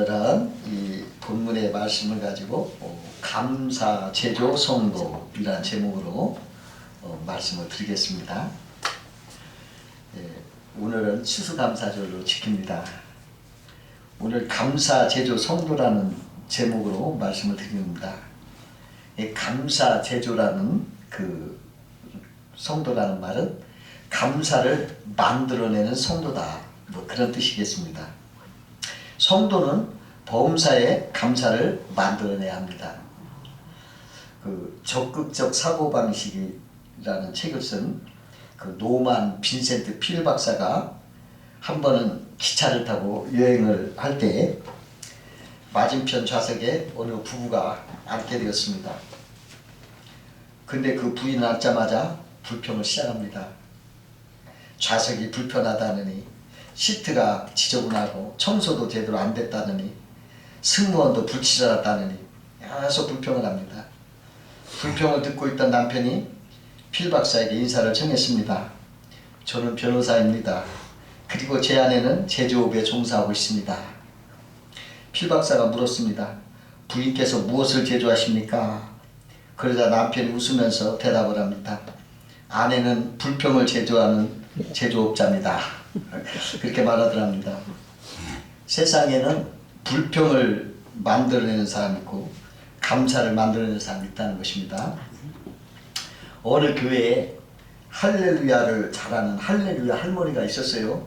오늘은 이 본문의 말씀을 가지고 어, 감사 제조 성도이라는 제목으로 어, 말씀을 드리겠습니다. 예, 오늘은 추수감사절로 지킵니다. 오늘 감사 제조 성도라는 제목으로 말씀을 드립니다. 이 감사 제조라는 그 성도라는 말은 감사를 만들어내는 성도다. 뭐 그런 뜻이겠습니다. 성도는 범사에 감사를 만들어내야 합니다. 그 적극적 사고 방식이라는 책을 쓴 그 노만 빈센트 필 박사가 한 번은 기차를 타고 여행을 할 때 맞은편 좌석에 어느 부부가 앉게 되었습니다. 근데 그 부인은 앉자마자 불평을 시작합니다. 좌석이 불편하다느니 시트가 지저분하고 청소도 제대로 안 됐다느니 승무원도 불친절하다느니 계속 불평을 합니다. 불평을 듣고 있던 남편이 필 박사에게 인사를 청했습니다. 저는 변호사입니다. 그리고 제 아내는 제조업에 종사하고 있습니다. 필 박사가 물었습니다. 부인께서 무엇을 제조하십니까? 그러자 남편이 웃으면서 대답을 합니다. 아내는 불평을 제조하는 제조업자입니다. 그렇게 말하더랍니다. 세상에는 불평을 만들어내는 사람이 있고 감사를 만들어내는 사람이 있다는 것입니다. 어느 교회에 할렐루야를 잘하는 할렐루야 할머니가 있었어요.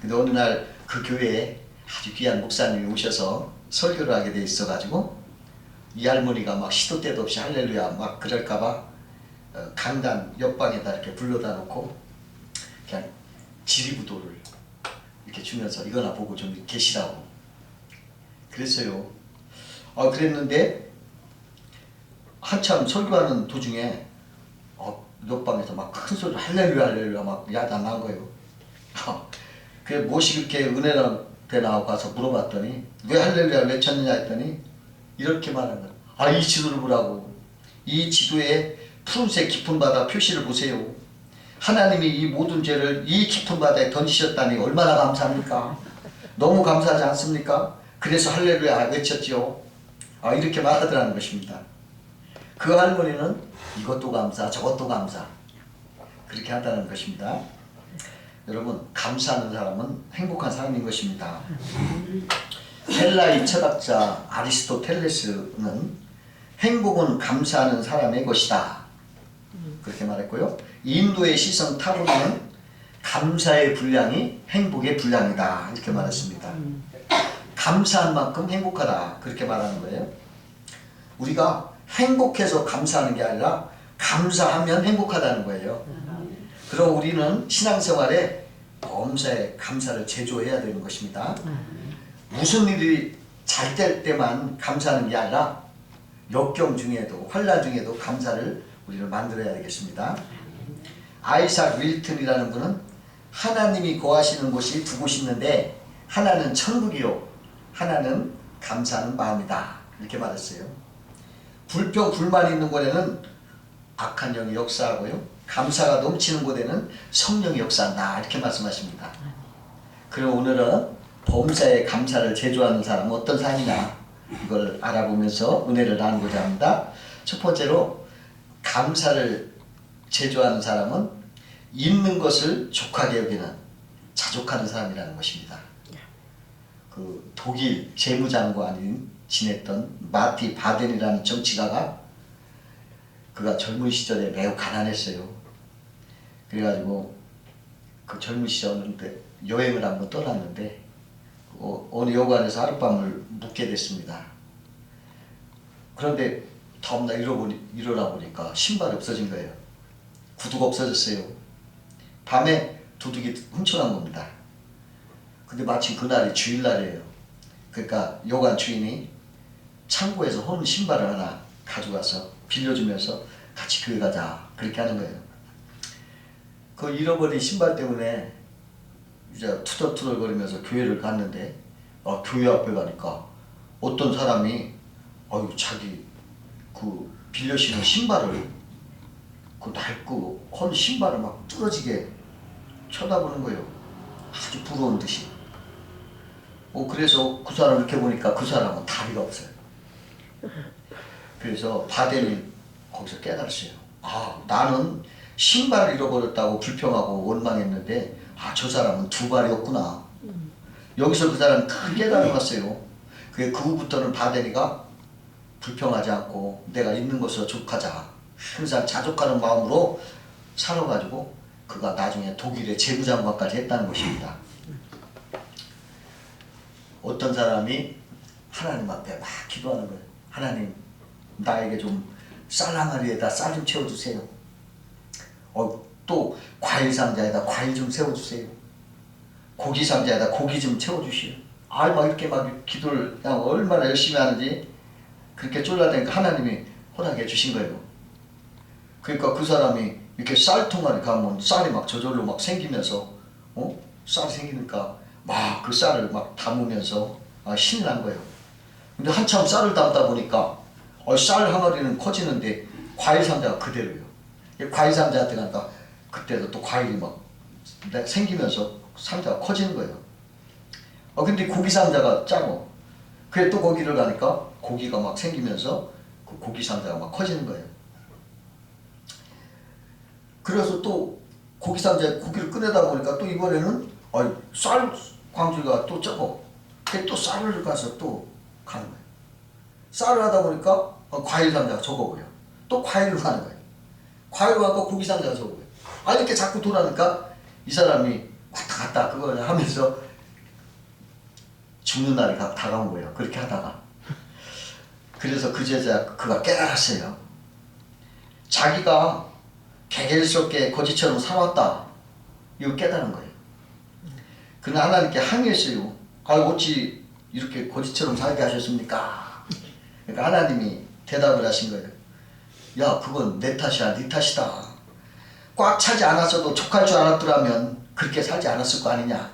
근데 어느 날 그 교회에 아주 귀한 목사님이 오셔서 설교를 하게 돼 있어가지고 이 할머니가 막 시도 때도 없이 할렐루야 막 그럴까봐 어, 강단 옆방에다 이렇게 불러다 놓고 그냥 지리부도를 이렇게 주면서 이거나 보고 좀 계시라고 그랬어요. 아 그랬는데 한참 설교하는 도중에 어, 옆방에서 막 큰 소리 할렐루야 할렐루야 막 야단 난 거예요. 그게 무엇이 그렇게 은혜한테 가서 물어봤더니 왜 할렐루야 외쳤느냐 했더니 이렇게 말한 거예요. 아이 지도를 보라고 이 지도에 푸른색 깊은 바다 표시를 보세요. 하나님이 이 모든 죄를 이 깊은 바다에 던지셨다니 얼마나 감사합니까? 너무 감사하지 않습니까? 그래서 할렐루야 외쳤지요. 아 이렇게 말하더라는 것입니다. 그 할머니는 이것도 감사 저것도 감사 그렇게 한다는 것입니다. 여러분 감사하는 사람은 행복한 사람인 것입니다. 헬라의 철학자 아리스토텔레스는 행복은 감사하는 사람의 것이다. 그렇게 말했고요. 인도의 시선 타고는 감사의 분량이 행복의 분량이다. 이렇게 말했습니다. 감사한 만큼 행복하다. 그렇게 말하는 거예요. 우리가 행복해서 감사하는 게 아니라 감사하면 행복하다는 거예요. 그럼 우리는 신앙생활에 범사에 감사를 제조해야 되는 것입니다. 무슨 일이 잘 될 때만 감사하는 게 아니라 역경 중에도 환란 중에도 감사를 우리는 만들어야 되겠습니다. 아이삭 윌튼이라는 분은 하나님이 거하시는 곳이 두 곳이 있는데 하나는 천국이요 하나는 감사하는 마음이다 이렇게 말했어요. 불평 불만 있는 곳에는 악한 영이 역사하고요 감사가 넘치는 곳에는 성령이 역사한다 이렇게 말씀하십니다. 그럼 오늘은 범사에 감사를 제조하는 사람은 어떤 사람이냐 이걸 알아보면서 은혜를 나누고자 합니다. 첫 번째로 감사를 제조하는 사람은 있는 것을 족하게 여기는 자족하는 사람이라는 것입니다. 그 독일 재무장관이 지냈던 마티 바덴이라는 정치가가 그가 젊은 시절에 매우 가난했어요. 그래가지고 그 젊은 시절에 여행을 한번 떠났는데 어, 어느 여관에서 하룻밤을 묵게 됐습니다. 그런데 다음날 일어나 보니까 신발이 없어진 거예요. 구두가 없어졌어요. 밤에 도둑이 훔쳐간 겁니다. 근데 마침 그날이 주일날이에요. 그러니까 여관 주인이 창고에서 헌 신발을 하나 가져가서 빌려주면서 같이 교회 가자 그렇게 하는 거예요. 그 잃어버린 신발 때문에 이제 투덜투덜거리면서 교회를 갔는데 아, 교회 앞에 가니까 어떤 사람이 아유 자기 그 빌려 신은 신발을 그 낡고 헌 신발을 막 뚫어지게 쳐다보는 거예요. 아주 부러운 듯이. 어, 그래서 그 사람 이렇게 보니까 그 사람은 다리가 없어요. 그래서 바델이 거기서 깨달았어요. 아, 나는 신발을 잃어버렸다고 불평하고 원망했는데, 아, 저 사람은 두 발이 없구나. 여기서 그 사람은 큰 깨달음을 했어요. 그, 그 후부터는 바델이가 불평하지 않고 내가 있는 것으로 족하자. 항상 자족하는 마음으로 살아가지고 그가 나중에 독일의 재무장관까지 했다는 것입니다. 어떤 사람이 하나님 앞에 막 기도하는 거예요. 하나님, 나에게 좀 쌀 항아리에다 쌀 좀 채워주세요. 어, 또 과일 상자에다 과일 좀 세워주세요. 고기 상자에다 고기 좀 채워주시오. 아, 막 이렇게 막 기도를 그냥 얼마나 열심히 하는지 그렇게 쫄라대니까 하나님이 허락해 주신 거예요. 그러니까 그 사람이 이렇게 쌀통알이 가면 쌀이 막 저절로 막 생기면서 어? 쌀이 생기니까 막 그 쌀을 막 담으면서 아, 신이 난 거예요. 근데 한참 쌀을 담다 보니까 어, 쌀 항아리는 커지는데 과일 상자가 그대로예요. 이 과일 상자한테 가니까 그때도 또 과일이 막 생기면서 상자가 커지는 거예요. 어, 근데 고기 상자가 작어. 그래 또 거기를 가니까 고기가 막 생기면서 그 고기 상자가 막 커지는 거예요. 그래서 또 고기 상자에 고기를 꺼내다 보니까 또 이번에는 어이, 쌀 광주가 또 적어. 또 쌀을 가서 또 가는 거예요. 쌀을 하다 보니까 어, 과일 상자가 적어 보여. 또 과일을 하는 거예요. 과일을 하니까 고기 상자가 적어 보여. 아 이렇게 자꾸 돌아니까 이 사람이 왔다 갔다 그거 하면서 죽는 날이 다- 다가온 거예요. 그렇게 하다가. 그래서 그 제자 그가 깨달았어요. 자기가 개gel스럽게 거지처럼 살았다. 이거 깨달은 거예요. 그는 하나님께 항의했어요. 아 어찌 이렇게 거지처럼 살게 하셨습니까? 그러니까 하나님이 대답을 하신 거예요. 야 그건 내 탓이야 네 탓이다. 꽉 차지 않았어도 족할 줄 알았더라면 그렇게 살지 않았을 거 아니냐.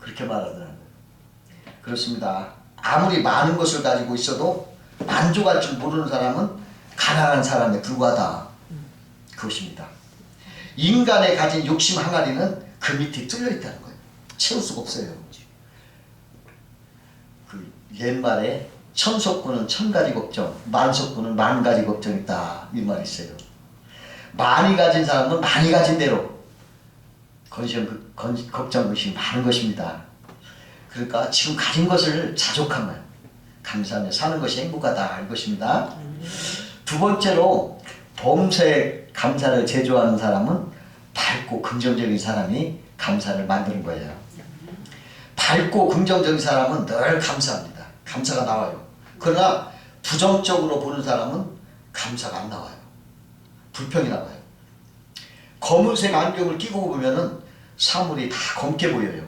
그렇게 말하더라고요. 그렇습니다. 아무리 많은 것을 가지고 있어도 만족할 줄 모르는 사람은 가난한 사람에 불과하다. 그것입니다. 인간의 가진 욕심 항아리는 그 밑에 뚫려 있다는 거예요. 채울 수가 없어요. 그 옛말에 천석구는 천 가지 걱정, 만석구는 만 가지 걱정 있다 이 말이 있어요. 많이 가진 사람은 많이 가진 대로 건심, 건, 걱정 것이 많은 것입니다. 그러니까 지금 가진 것을 자족하면 감사하며 사는 것이 행복하다 이것입니다. 두 번째로 범사에 감사를 제조하는 사람은 밝고 긍정적인 사람이 감사를 만드는 거예요. 밝고 긍정적인 사람은 늘 감사합니다. 감사가 나와요. 그러나 부정적으로 보는 사람은 감사가 안 나와요. 불평이 나와요. 검은색 안경을 끼고 보면은 사물이 다 검게 보여요.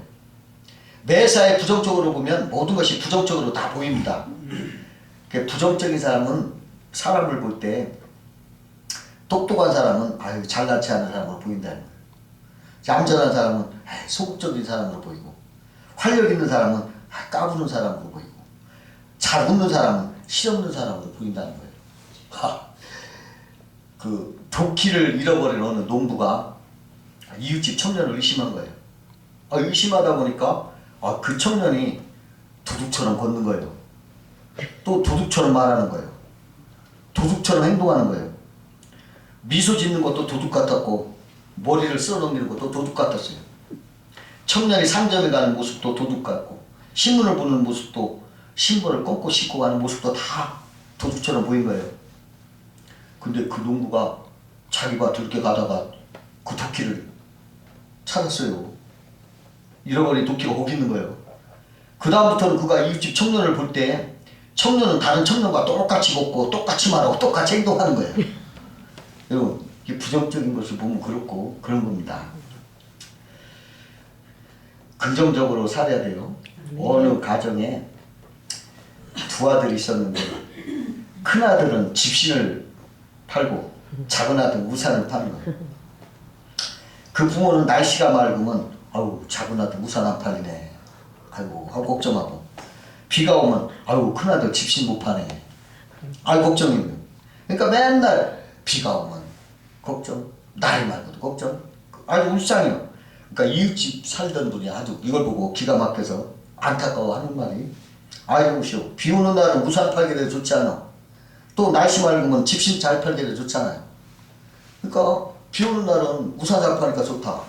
매사에 부정적으로 보면 모든 것이 부정적으로 다 보입니다. 그 부정적인 사람은 사람을 볼때 똑똑한 사람은 아유 잘나지 않은 사람으로 보인다는 거예요. 얌전한 사람은 소극적인 사람으로 보이고 활력 있는 사람은 아, 까부는 사람으로 보이고 잘 웃는 사람은 실없는 사람으로 보인다는 거예요. 하, 그 도끼를 잃어버린 어느 농부가 이웃집 청년을 의심한 거예요. 아, 의심하다 보니까 아, 그 청년이 도둑처럼 걷는 거예요. 또 도둑처럼 말하는 거예요. 도둑처럼 행동하는 거예요. 미소 짓는 것도 도둑 같았고 머리를 쓸어넘기는 것도 도둑 같았어요. 청년이 상점에 가는 모습도 도둑 같고 신문을 보는 모습도 신문을 꺾고 씻고 가는 모습도 다 도둑처럼 보인 거예요. 근데 그 농부가 자기가 들게 가다가 그 도끼를 찾았어요. 잃어버린 도끼가 거기 있는 거예요. 그 다음부터는 그가 이웃집 청년을 볼 때 청년은 다른 청년과 똑같이 걷고 똑같이 말하고 똑같이 행동하는 거예요. 부정적인 것을 보면 그렇고 그런 겁니다. 긍정적으로 살아야 돼요. 어느 가정에 두 아들이 있었는데 큰 아들은 집신을 팔고 작은 아들은 우산을 파는 거예요. 그 부모는 날씨가 맑으면 아우 작은 아들 우산 안 팔리네. 아이고 하고 걱정하고 비가 오면 아이고 큰 아들 집신 못 파네. 아이 걱정이에요. 그러니까 맨날 비가 오면 걱정, 날이 맑아도 걱정. 아주 울상이요. 그러니까 이웃집 살던 분이 아주 이걸 보고 기가 막혀서 안타까워 하는 말이 아이고시오 비 오는 날은 우산 돼 좋지 않아. 또 날씨 맑으면 집신 잘돼 좋잖아요. 그러니까 비 오는 날은 우산 잘 파니까 좋다.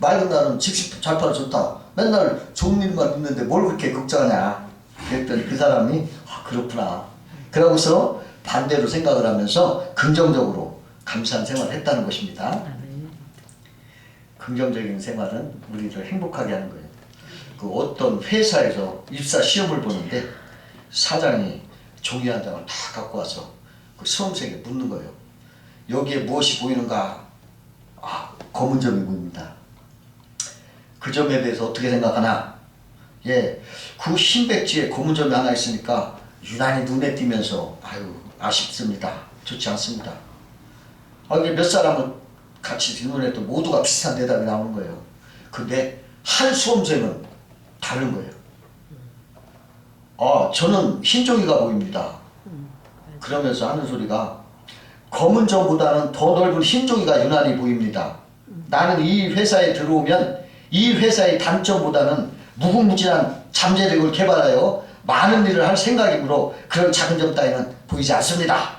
맑은 날은 집신 잘 팔아 좋다. 맨날 좋은 일만 있는데 뭘 그렇게 걱정하냐. 그랬더니 그 사람이 아 그렇구나. 그러고서 반대로 생각을 하면서 긍정적으로 감사한 생활을 했다는 것입니다 아멘. 긍정적인 생활은 우리를 행복하게 하는 거예요. 그 어떤 회사에서 입사 시험을 보는데 사장이 종이 한 장을 다 갖고 와서 그 수험생에게 묻는 거예요. 여기에 무엇이 보이는가? 아, 검은 점이 보입니다. 그 점에 대해서 어떻게 생각하나? 예, 그 흰 백지에 검은 점이 하나 있으니까 유난히 눈에 띄면서 아유 아쉽습니다. 좋지 않습니다. 아, 이게 몇 사람은 같이 질문했던 모두가 비슷한 대답이 나오는 거예요. 근데 한 수험생은 다른 거예요. 아, 저는 흰 종이가 보입니다. 그러면서 하는 소리가 검은 점보다는 더 넓은 흰 종이가 유난히 보입니다. 나는 이 회사에 들어오면 이 회사의 단점보다는 무궁무진한 잠재력을 개발하여 많은 일을 할 생각이므로 그런 작은 점 따위는 보이지 않습니다.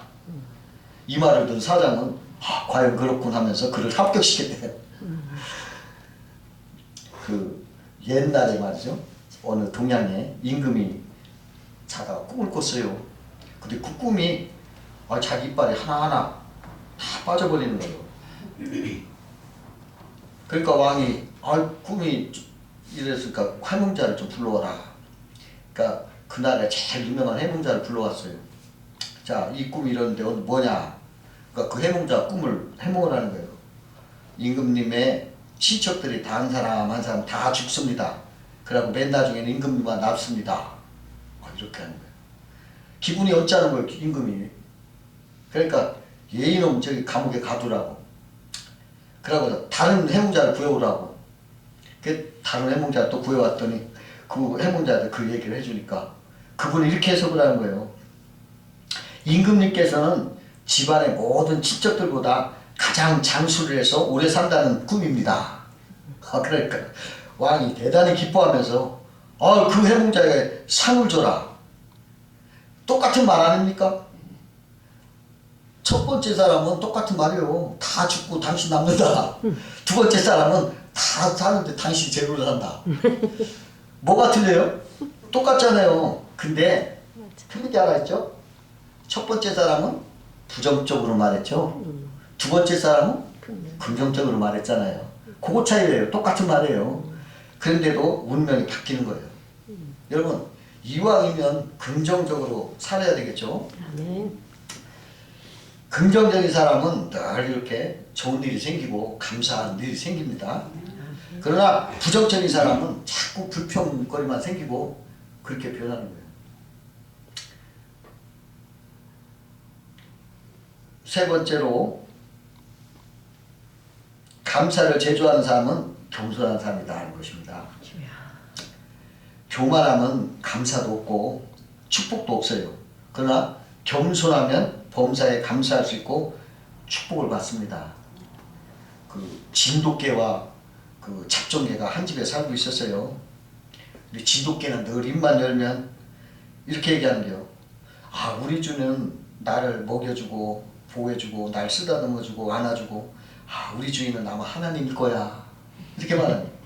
이 말을 듣는 사장은 아, 과연 그렇군 하면서 그를 합격시켰대요. 그 옛날에 말이죠. 어느 동양에 임금이 자다가 꿈을 꿨어요. 근데 그 꿈이 아, 자기 이빨이 하나하나 다 빠져버리는 거예요. 그러니까 왕이 아, 꿈이 이랬으니까 해몽자를 좀 불러와라. 그러니까 그날에 제일 유명한 해몽자를 불러왔어요. 자, 이 꿈이 오늘 뭐냐? 그러니까 그 해몽자 꿈을 해몽을 하는 거예요. 임금님의 친척들이 다 한 사람 한 사람 다 죽습니다. 그러고 맨 나중에는 임금님만 남습니다. 아, 이렇게 하는 거예요. 기분이 어쩌는 거예요, 임금이. 그러니까 예의놈 저기 감옥에 가두라고. 그러고 다른 해몽자를 구해오라고. 그 다른 해몽자 또 구해왔더니 그 해몽자한테 그 얘기를 해주니까 그분이 이렇게 해석을 하는 거예요. 임금님께서는 집안의 모든 친척들보다 가장 장수를 해서 오래 산다는 꿈입니다. 아, 그러니까 왕이 대단히 기뻐하면서 아, 그 해몽자에게 상을 줘라. 똑같은 말 아닙니까? 첫 번째 사람은 똑같은 말이에요. 다 죽고 당신 남는다. 두 번째 사람은 다 사는데 당신 제대로 산다. 뭐가 틀려요? 똑같잖아요. 근데 틀린 게 하나 있죠? 첫 번째 사람은 부정적으로 말했죠. 두 번째 사람은 긍정적으로 말했잖아요. 그거 차이예요. 똑같은 말이에요. 그런데도 운명이 바뀌는 거예요. 여러분 이왕이면 긍정적으로 살아야 되겠죠. 아멘. 긍정적인 사람은 늘 이렇게 좋은 일이 생기고 감사한 일이 생깁니다. 그러나 부정적인 사람은 자꾸 불평거리만 생기고 그렇게 변하는 거예요. 세 번째로 감사를 제조하는 사람은 겸손한 사람이다 하는 것입니다. 교만하면 감사도 없고 축복도 없어요. 그러나 겸손하면 범사에 감사할 수 있고 축복을 받습니다. 그 진돗개와 그 잡종개가 한 집에 살고 있었어요. 근데 진돗개는 늘 입만 열면 이렇게 얘기하는데요. 아 우리 주는 나를 먹여주고 보호해주고 날 쓰다듬어주고 안아주고 아 우리 주인은 아마 하나님일 거야 이렇게 말하는 거예요.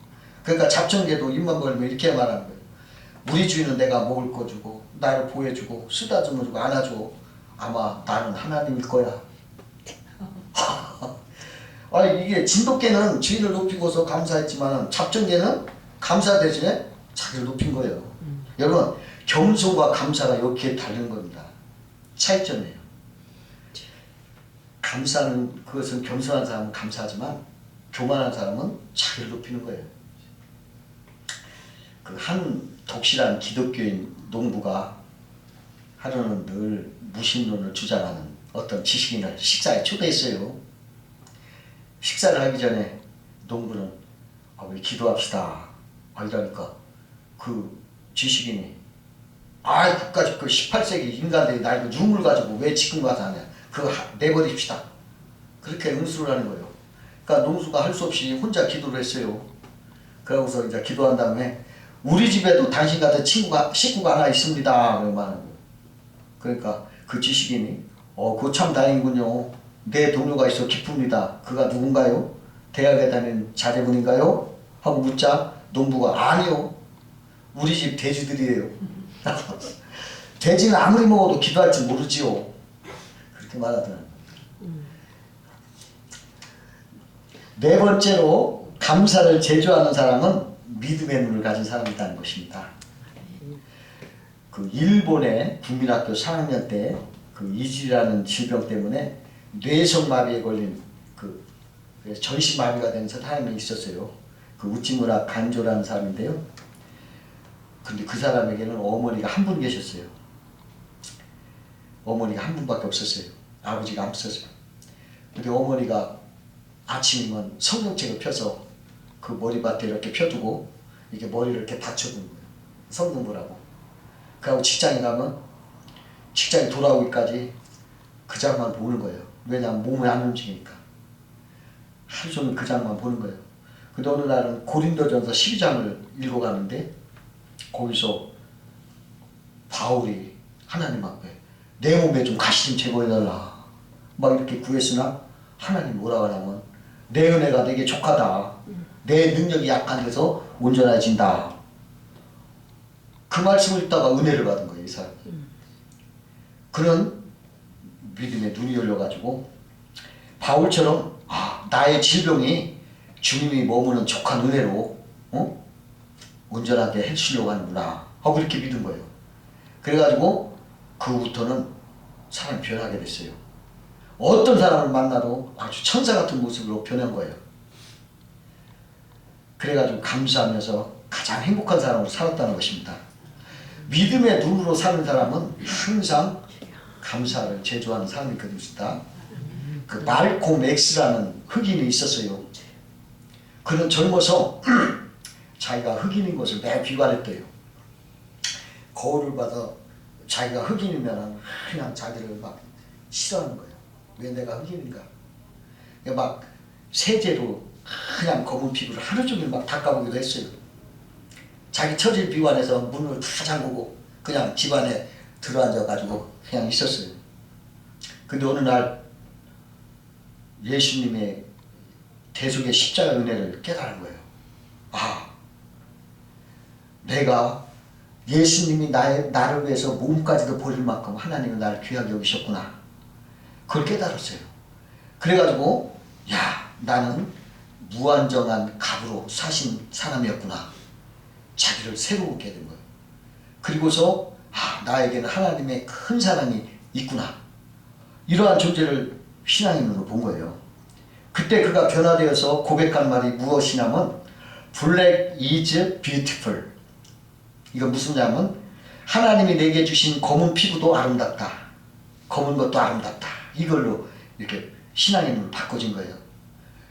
그러니까 잡종개도 입만 벌리면 이렇게 말하는 거예요. 우리 주인은 내가 먹을 거 주고 나를 보호해주고 쓰다듬어주고 안아줘 아마 나는 하나님일 거야. 아니 이게 진돗개는 주인을 높이고서 감사했지만 잡종개는 감사 대신에 자기를 높인 거예요. 여러분 겸손과 감사가 이렇게 다른 겁니다. 차이점이에요. 감사는 그것은 겸손한 사람은 감사하지만 교만한 사람은 자기를 높이는 거예요. 그 한 독실한 기독교인 농부가 하루는 늘 무신론을 주장하는 어떤 지식인을 식사에 초대했어요. 식사를 하기 전에 농부는 아, 우리 기도합시다. 아, 이러니까 그 지식인이 아, 그까지 그 18세기 인간들이 날그 유물 가지고 왜 지금 가서 하냐. 하- 내버립시다. 그렇게 응수를 하는 거예요. 그러니까 농수가 할 수 없이 혼자 기도를 했어요. 그러고서 이제 기도한 다음에 우리 집에도 당신 같은 친구가 식구가 하나 있습니다. 그러니까 그 지식인이 어, 그거 참 다행이군요. 내 동료가 있어 기쁩니다. 그가 누군가요? 대학에 다니는 자제분인가요? 하고 묻자 농부가 아니요. 우리 집 돼지들이에요. 돼지는 아무리 먹어도 기도할 줄 모르지요. 그렇게 말하더라고요. 네 번째로 감사를 제조하는 사람은 믿음의 눈을 가진 사람이라는 것입니다. 그 일본의 국민학교 3학년 때 그 이지라는 질병 때문에 뇌성마비에 걸린 그 전신마비가 된 사람이 있었어요. 그 우찌무라 간조라는 사람인데요. 근데 그 사람에게는 어머니가 한 분 계셨어요. 어머니가 한 분밖에 없었어요. 아버지가 없었어요. 근데 어머니가 아침이면 성경책을 펴서 그 머리맡에 이렇게 펴두고 이렇게 머리를 이렇게 받쳐둔 거예요. 성경 보라고. 그하고 직장에 가면 직장에 돌아오기까지 그 장만 보는 거예요. 왜냐하면 몸이 안 움직이니까. 하루 종일 그 장만 보는 거예요. 근데 어느 날은 고린도전서 12장을 읽어가는데 거기서 바울이 하나님 앞에 내 몸에 좀 가시 좀 제거해달라 막 이렇게 구했으나 하나님 뭐라 하냐면 내 은혜가 내게 족하다 내 능력이 약한 데서 온전해진다 그 말씀을 읽다가 은혜를 받은 거예요 이 사람이 그런 믿음의 눈이 열려가지고 바울처럼 아 나의 질병이 주님이 머무는 족한 은혜로 어? 온전하게 해주려고 하는구나 하고 이렇게 믿은 거예요 그래가지고 그 후부터는 사람이 변하게 됐어요. 어떤 사람을 만나도 아주 천사 같은 모습으로 변한 거예요. 그래가지고 감사하면서 가장 행복한 사람으로 살았다는 것입니다. 믿음의 눈으로 사는 사람은 항상 감사를 제조하는 사람이 있습니다. 그 말콤 X라는 흑인이 있었어요. 그는 젊어서 자기가 흑인인 것을 매우 비관했대요. 거울을 봐서 자기가 흑인이면 그냥 자기를 막 싫어하는 거예요. 왜 내가 흑인인가? 막 세제로 그냥 검은 피부를 하루 종일 막 닦아보기도 했어요. 자기 처지를 비관해서 문을 다 잠그고 그냥 집안에 들어앉아가지고 그냥 있었어요. 근데 어느 날 예수님의 대속의 십자가 은혜를 깨달은 거예요. 아, 내가 예수님이 나의, 나를 위해서 몸까지도 버릴 만큼 하나님은 나를 귀하게 여기셨구나. 그걸 깨달았어요. 그래가지고 야 나는 무한정한 갑으로 사신 사람이었구나. 자기를 새롭게 된 거예요. 그리고서 아, 나에게는 하나님의 큰 사랑이 있구나. 이러한 존재를 신앙의 눈으로 본 거예요. 그때 그가 변화되어서 고백한 말이 무엇이냐면 Black is beautiful. 이건 무슨 냐면 하나님이 내게 주신 검은 피부도 아름답다. 검은 것도 아름답다. 이걸로 이렇게 신앙의 눈을 바꿔진 거예요.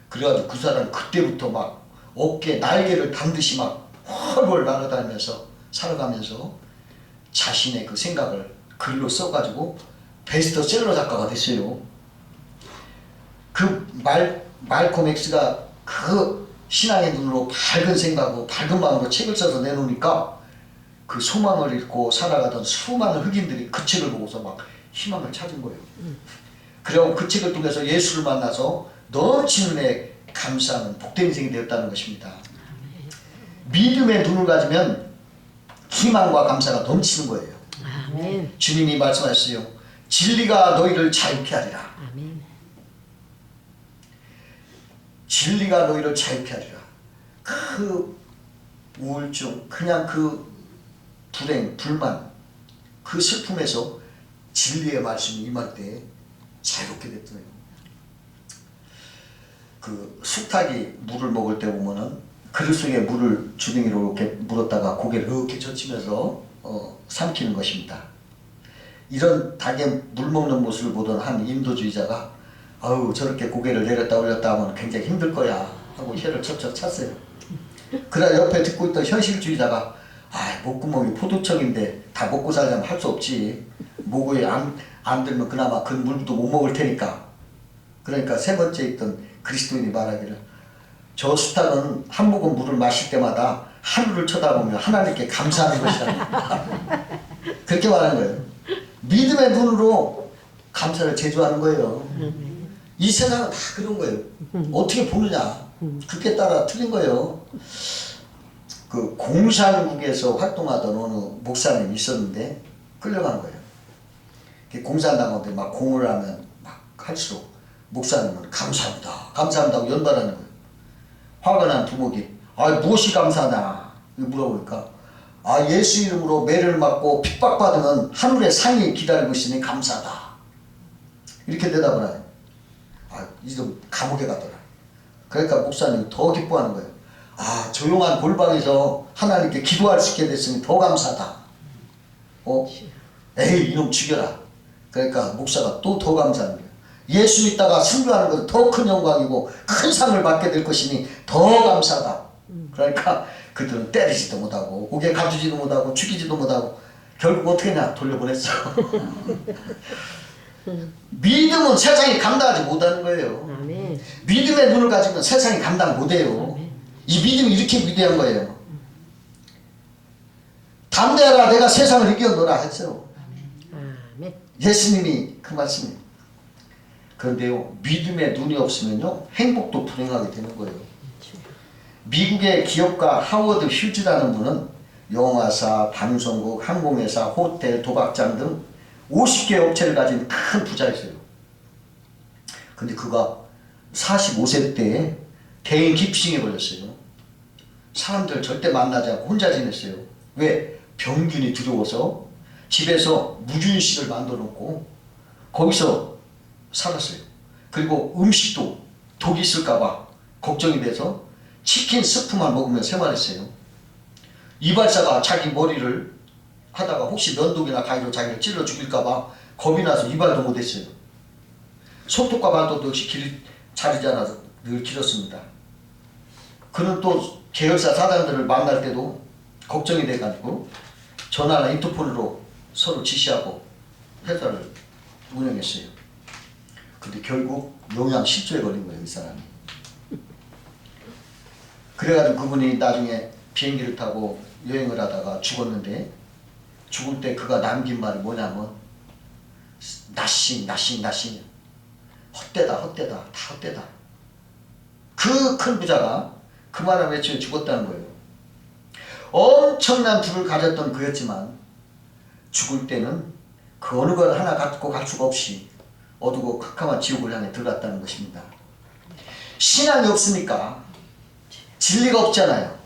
그래가지고 그 사람 그때부터 막 어깨 날개를 단 듯이 막 훨훨 날아다니면서 살아가면서 자신의 그 생각을 글로 써가지고 베스트셀러 작가가 됐어요. 그 말, 말콤 X가 그 신앙의 눈으로 밝은 생각으로 밝은 마음으로 책을 써서 내놓으니까 그 소망을 잃고 살아가던 수많은 흑인들이 그 책을 보고서 막 희망을 찾은 거예요. 그리고 그 책을 통해서 예수를 만나서 넘치는 애 감사하는 복된 인생이 되었다는 것입니다. 믿음의 눈을 가지면 희망과 감사가 넘치는 거예요. 아멘. 주님이 말씀하셨어요. 진리가 너희를 자유케 하리라. 아멘. 진리가 너희를 자유케 하리라. 그 우울증, 그냥 그 불행, 불만, 그 슬픔에서 진리의 말씀이 임할 때 자유롭게 됐더래요. 그 숙탁이 물을 먹을 때 보면은 그릇 속에 물을 주둥이로 이렇게 물었다가 고개를 이렇게 젖히면서 어, 삼키는 것입니다. 이런 닭의 물 먹는 모습을 보던 한 인도주의자가 아우 저렇게 고개를 내렸다 올렸다 하면 굉장히 힘들 거야 하고 혀를 척척 찼어요. 그러나 옆에 듣고 있던 현실주의자가 아 목구멍이 포도청인데 다 먹고 살려면 할 수 없지 목에 안, 안 들면 그나마 그 물도 못 먹을 테니까 그러니까 세 번째 있던 그리스도인이 말하기를 저 수탉은 한 모금 물을 마실 때마다 하늘을 쳐다보며 하나님께 감사하는 것이다. 그렇게 말하는 거예요. 믿음의 눈으로 감사를 제조하는 거예요. 이 세상은 다 그런 거예요. 어떻게 보느냐. 그게 따라 틀린 거예요. 그 공산국에서 활동하던 어느 목사님이 있었는데 끌려간 거예요. 그 공산당한테 막 공을 하면 막 할수록 목사님은 감사합니다. 감사합니다. 고 연발하는 거예요. 화가 난 두목이 아 무엇이 감사하나 이거 물어보니까 아 예수 이름으로 매를 맞고 핍박받으면 하늘의 상이 기다리고 있으니 감사하다. 이렇게 대답을 해요. 아, 이좀 감옥에 가더라. 그러니까 목사님 더 기뻐하는 거예요. 아, 조용한 골방에서 하나님께 기도할 수 있게 됐으니 더 감사하다. 어? 에이, 이놈 죽여라. 그러니까 목사가 또더 거예요. 예수 믿다가 선교하는 것은 더큰 영광이고 큰 상을 받게 될 것이니 더 감사하다. 그러니까 그들은 때리지도 못하고 옥에 가두지도 못하고 죽이지도 못하고 결국 어떻게 했냐 돌려보냈어. 믿음은 세상이 감당하지 못하는 거예요. 아멘. 믿음의 눈을 가지면 세상이 감당 못해요. 이 믿음이 이렇게 위대한 거예요. 담대하라 내가 세상을 이겨노라 했어요. 예수님이 그 말씀이에요. 그런데요 믿음의 눈이 없으면요 행복도 불행하게 되는 거예요. 미국의 기업가 하워드 휴즈라는 분은 영화사, 방송국, 항공회사, 호텔, 도박장 등 50개 업체를 가진 큰 부자였어요. 근데 그가 45세 때에 대인 기피증에 걸렸어요. 사람들 절대 만나지 않고 혼자 지냈어요. 왜? 병균이 두려워서 집에서 무균실을 만들어 놓고 거기서 살았어요. 그리고 음식도 독이 있을까봐 걱정이 돼서 치킨 스프만 먹으며 생활했어요. 이발사가 자기 머리를 하다가 혹시 면도기나 가위로 자기를 찔러 죽일까봐 겁이 나서 이발도 못했어요. 손톱과 발톱도 역시 길, 자르지 않아서 늘 길었습니다. 그는 또 계열사 사장들을 만날 때도 걱정이 돼가지고 전화나 인터폰으로 서로 지시하고 회사를 운영했어요. 근데 결국 영양실조에 걸린 거예요, 이 사람이. 그래가지고 그분이 나중에 비행기를 타고 여행을 하다가 죽었는데 죽을 때 그가 남긴 말이 뭐냐면 나싱 나싱 나싱 헛되다 헛되다 다 헛되다 그 큰 부자가 그 말을 외치며 죽었다는 거예요 엄청난 부를 가졌던 그였지만 죽을 때는 그 어느 것 하나 갖고 갈 수가 없이 어두고 캄캄한 지옥을 향해 들어갔다는 것입니다 신앙이 없으니까 진리가 없잖아요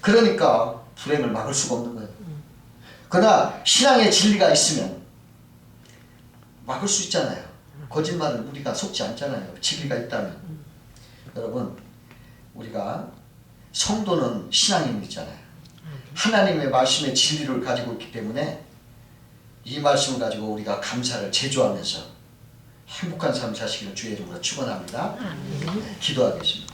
그러니까 불행을 막을 수가 없는 거예요 그러나 신앙의 진리가 있으면 막을 수 있잖아요. 거짓말을 우리가 속지 않잖아요. 진리가 있다면. 여러분, 우리가 성도는 신앙이 있잖아요. 하나님의 말씀의 진리를 가지고 있기 때문에 이 말씀을 가지고 우리가 감사를 제조하면서 행복한 삶 사시기를 주의 이름으로 축원합니다. 기도하겠습니다.